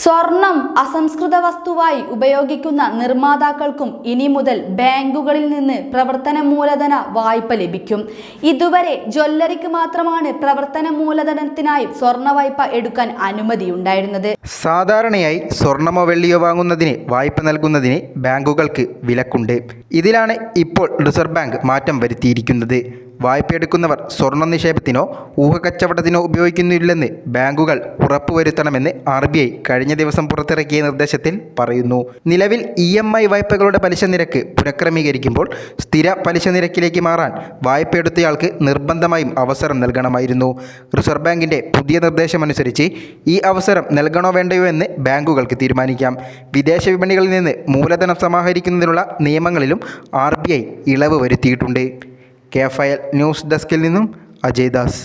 സ്വർണം അസംസ്കൃത വസ്തുവായി ഉപയോഗിക്കുന്ന നിർമ്മാതാക്കൾക്കും ഇനി മുതൽ ബാങ്കുകളിൽ നിന്ന് പ്രവർത്തന മൂലധന വായ്പ ലഭിക്കും. ഇതുവരെ ജ്വല്ലറിക്ക് മാത്രമാണ് പ്രവർത്തന മൂലധനത്തിനായി സ്വർണ വായ്പ എടുക്കാൻ അനുമതിയുണ്ടായിരുന്നത്. സാധാരണയായി സ്വർണമോ വെള്ളിയോ വാങ്ങുന്നതിന് വായ്പ നൽകുന്നതിന് ബാങ്കുകൾക്ക് വിലക്കുണ്ട്. ഇതിലാണ് ഇപ്പോൾ റിസർവ് ബാങ്ക് മാറ്റം വരുത്തിയിരിക്കുന്നത്. വായ്പയെടുക്കുന്നവർ സ്വർണ നിക്ഷേപത്തിനോ ഊഹക്കച്ചവടത്തിനോ ഉപയോഗിക്കുന്നില്ലെന്ന് ബാങ്കുകൾ ഉറപ്പുവരുത്തണമെന്ന് ആർ ബി ഐ കഴിഞ്ഞ ദിവസം പുറത്തിറക്കിയ നിർദ്ദേശത്തിൽ പറയുന്നു. നിലവിൽ ഇ എം ഐ വായ്പകളുടെ പലിശ നിരക്ക് പുനഃക്രമീകരിക്കുമ്പോൾ സ്ഥിര പലിശ നിരക്കിലേക്ക് മാറാൻ വായ്പയെടുത്തയാൾക്ക് നിർബന്ധമായും അവസരം നൽകണമായിരുന്നു. റിസർവ് ബാങ്കിന്റെ പുതിയ നിർദ്ദേശമനുസരിച്ച് ഈ അവസരം നൽകണോ വേണ്ടയോ എന്ന് ബാങ്കുകൾക്ക് തീരുമാനിക്കാം. വിദേശ വിപണികളിൽ നിന്ന് മൂലധനം സമാഹരിക്കുന്നതിനുള്ള നിയമങ്ങളിലും ആർ ഇളവ് വരുത്തിയിട്ടുണ്ട്. K F I L news ഡെസ്കിൽ നിന്നും അജയ് ദാസ്.